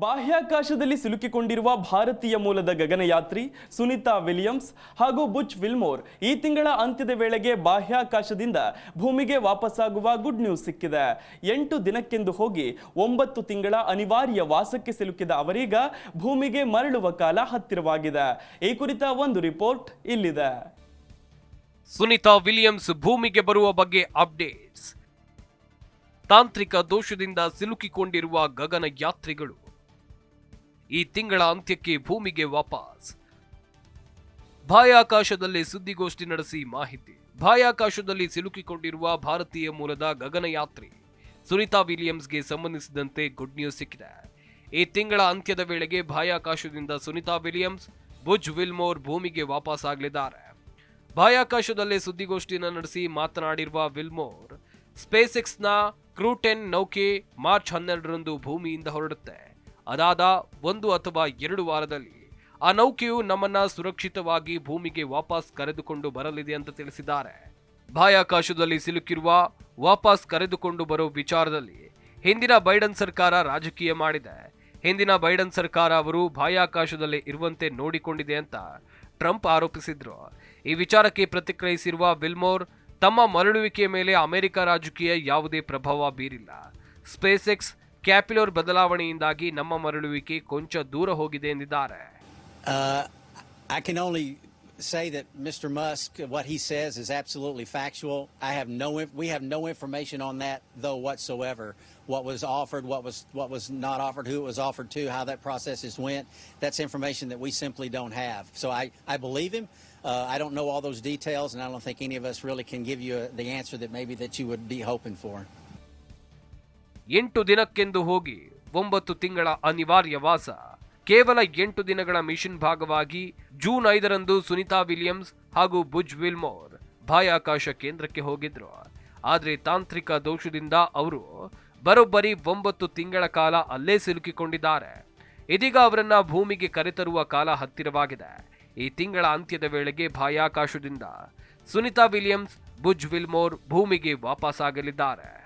ಬಾಹ್ಯಾಕಾಶದಲ್ಲಿ ಸಿಲುಕಿಕೊಂಡಿರುವ ಭಾರತೀಯ ಮೂಲದ ಗಗನಯಾತ್ರಿ ಸುನಿತಾ ವಿಲಿಯಮ್ಸ್ ಹಾಗೂ ಬುಚ್ ವಿಲ್ಮೋರ್ ಈ ತಿಂಗಳ ಅಂತ್ಯದ ವೇಳೆಗೆ ಬಾಹ್ಯಾಕಾಶದಿಂದ ಭೂಮಿಗೆ ವಾಪಸ್ಸಾಗುವ ಗುಡ್ ನ್ಯೂಸ್ ಸಿಕ್ಕಿದೆ. ಎಂಟು ದಿನಕ್ಕೆಂದು ಹೋಗಿ ಒಂಬತ್ತು ತಿಂಗಳ ಅನಿವಾರ್ಯ ವಾಸಕ್ಕೆ ಸಿಲುಕಿದ ಅವರೀಗ ಭೂಮಿಗೆ ಮರಳುವ ಕಾಲ ಹತ್ತಿರವಾಗಿದೆ. ಈ ಕುರಿತ ಒಂದು ರಿಪೋರ್ಟ್ ಇಲ್ಲಿದೆ. ಸುನಿತಾ ವಿಲಿಯಮ್ಸ್ ಭೂಮಿಗೆ ಬರುವ ಬಗ್ಗೆ ಅಪ್ಡೇಟ್ಸ್. ತಾಂತ್ರಿಕ ದೋಷದಿಂದ ಸಿಲುಕಿಕೊಂಡಿರುವ ಗಗನ ಯಾತ್ರಿಗಳು ಈ ತಿಂಗಳ ಅಂತ್ಯಕ್ಕೆ ಭೂಮಿಗೆ ವಾಪಸ್. ಬಾಹ್ಯಾಕಾಶದಲ್ಲಿ ಸುದ್ದಿಗೋಷ್ಠಿ ನಡೆಸಿ ಮಾಹಿತಿ. ಬಾಹ್ಯಾಕಾಶದಲ್ಲಿ ಸಿಲುಕಿಕೊಂಡಿರುವ ಭಾರತೀಯ ಮೂಲದ ಗಗನಯಾತ್ರಿ. ಸುನಿತಾ ವಿಲಿಯಮ್ಸ್ಗೆ ಸಂಬಂಧಿಸಿದಂತೆ ಗುಡ್ ನ್ಯೂಸ್ ಸಿಕ್ಕಿದೆ. ಈ ತಿಂಗಳ ಅಂತ್ಯದ ವೇಳೆಗೆ ಬಾಹ್ಯಾಕಾಶದಿಂದ ಸುನಿತಾ ವಿಲಿಯಮ್ಸ್, ಬುಜ್ ವಿಲ್ಮೋರ್ ಭೂಮಿಗೆ ವಾಪಸ್ ಆಗಲಿದ್ದಾರೆ ಬಾಹ್ಯಾಕಾಶದಲ್ಲೇ ಸುದ್ದಿಗೋಷ್ಠಿಯನ್ನು ನಡೆಸಿ ಮಾತನಾಡಿರುವ ವಿಲ್ಮೋರ್ ಸ್ಪೇಸ್ ಎಕ್ಸ್ನ ಕ್ರೂಟೆನ್ ನೌಕೆ ಮಾರ್ಚ್ ಹನ್ನೆರಡರಂದು ಭೂಮಿಯಿಂದ ಹೊರಡುತ್ತೆ. ಅದಾದ ಒಂದು ಅಥವಾ ಎರಡು ವಾರದಲ್ಲಿ ಆ ನೌಕೆಯು ನಮ್ಮನ್ನ ಸುರಕ್ಷಿತವಾಗಿ ಭೂಮಿಗೆ ವಾಪಸ್ ಕರೆದುಕೊಂಡು ಬರಲಿದೆ ಅಂತ ತಿಳಿಸಿದ್ದಾರೆ. ಬಾಹ್ಯಾಕಾಶದಲ್ಲಿ ಸಿಲುಕಿರುವ ವಾಪಸ್ ಕರೆದುಕೊಂಡು ಬರೋ ವಿಚಾರದಲ್ಲಿ ಹಿಂದಿನ ಬೈಡನ್ ಸರ್ಕಾರ ರಾಜಕೀಯ ಮಾಡಿದೆ. ಹಿಂದಿನ ಬೈಡನ್ ಸರ್ಕಾರ ಅವರು ಬಾಹ್ಯಾಕಾಶದಲ್ಲಿ ಇರುವಂತೆ ನೋಡಿಕೊಂಡಿದೆ ಅಂತ ಟ್ರಂಪ್ ಆರೋಪಿಸಿದ್ರು. ಈ ವಿಚಾರಕ್ಕೆ ಪ್ರತಿಕ್ರಿಯಿಸಿರುವ ವಿಲ್ಮೋರ್, ತಮ್ಮ ಮರಳುವಿಕೆಯ ಮೇಲೆ ಅಮೆರಿಕ ರಾಜಕೀಯ ಯಾವುದೇ ಪ್ರಭಾವ ಬೀರಿಲ್ಲ. ಸ್ಪೇಸ್ ಎಕ್ಸ್ ಕ್ಯಾಪಿಲೋರ್ ಬದಲಾವಣೆಯಿಂದಾಗಿ ನಮ್ಮ ಮರಳುವಿಕೆ ಕೊಂಚ ದೂರ ಹೋಗಿದೆ ಎಂದಿದ್ದಾರೆ Uh, I can only say that Mr. Musk, what he says is absolutely factual. I have no, inf- we have no information on that though whatsoever. What was offered, what was what was not offered, who it was offered to, how that processes went. That's information that we simply don't have. So I, I believe him. Uh, I don't know all those details, and I don't think any of us really can give you the answer that maybe that you would be hoping for. ಎಂಟು ದಿನಕ್ಕೆಂದು ಹೋಗಿ ಒಂಬತ್ತು ತಿಂಗಳ ಅನಿವಾರ್ಯ ವಾಸ. ಕೇವಲ ಎಂಟು ದಿನಗಳ mission ಭಾಗವಾಗಿ ಜೂನ್ ಐದರಂದು ಸುನಿತಾ ವಿಲಿಯಮ್ಸ್ ಹಾಗೂ ಬುಜ್ ವಿಲ್ಮೋರ್ ಬಾಹ್ಯಾಕಾಶ ಕೇಂದ್ರಕ್ಕೆ ಹೋಗಿದ್ರು. ಆದರೆ ತಾಂತ್ರಿಕ ದೋಷದಿಂದ ಅವರು ಬರೋಬ್ಬರಿ ಒಂಬತ್ತು ತಿಂಗಳ ಕಾಲ ಅಲ್ಲೇ ಸಿಲುಕಿಕೊಂಡಿದ್ದಾರೆ. ಇದೀಗ ಅವರನ್ನ ಭೂಮಿಗೆ ಕರೆತರುವ ಕಾಲ ಹತ್ತಿರವಾಗಿದೆ. ಈ ತಿಂಗಳ ಅಂತ್ಯದ ವೇಳೆಗೆ ಬಾಹ್ಯಾಕಾಶದಿಂದ ಸುನಿತಾ ವಿಲಿಯಮ್ಸ್, ಬುಜ್ ವಿಲ್ಮೋರ್ ಭೂಮಿಗೆ ವಾಪಸ್ಸಾಗಲಿದ್ದಾರೆ